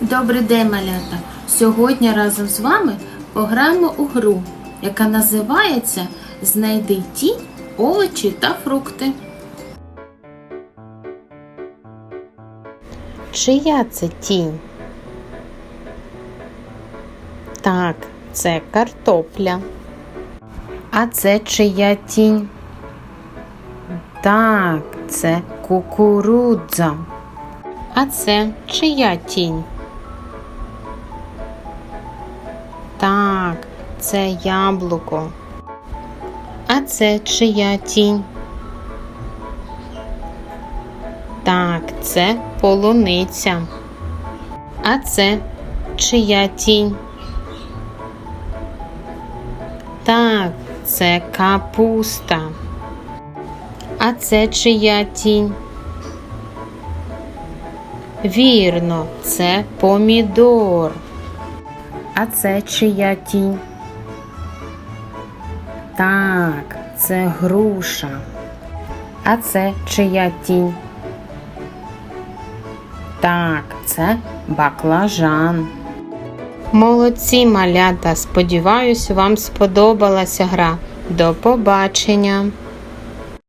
Добрий день, малята! Сьогодні разом з вами пограємо у гру, яка називається Знайди тінь, овочі та фрукти. Чия це тінь? Так, це картопля. А це чия тінь? Так, це кукурудза. А це чия тінь? Так, це яблуко. А це чия тінь? Так, це полуниця. А це чия тінь? Так, це капуста. А це чия тінь? Вірно, це помідор. А це чия тінь? Так, це груша. А це чия тінь? Так, це баклажан. Молодці, малята. Сподіваюсь, вам сподобалася гра. До побачення!